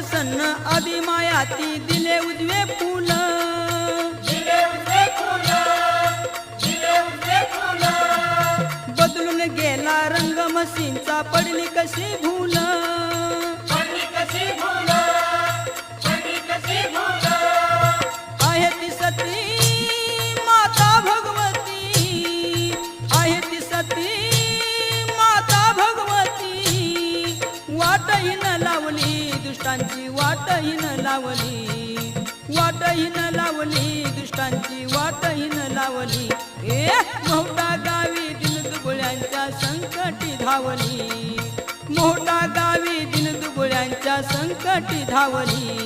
प्रसन्न अभिमाया ती दिले उजवे फुल बदलून गेला रंग मसींचा पडली कशी भूल. वाटही न लावली दुष्टांची वाट न लावली. वाट न लावली दुष्टांची वाट न लावली. ए मोठा गावी दिन दुबळ्यांच्या संकटी धावली. मोठा गावी दिन दुबळ्यांच्या संकटी धावली.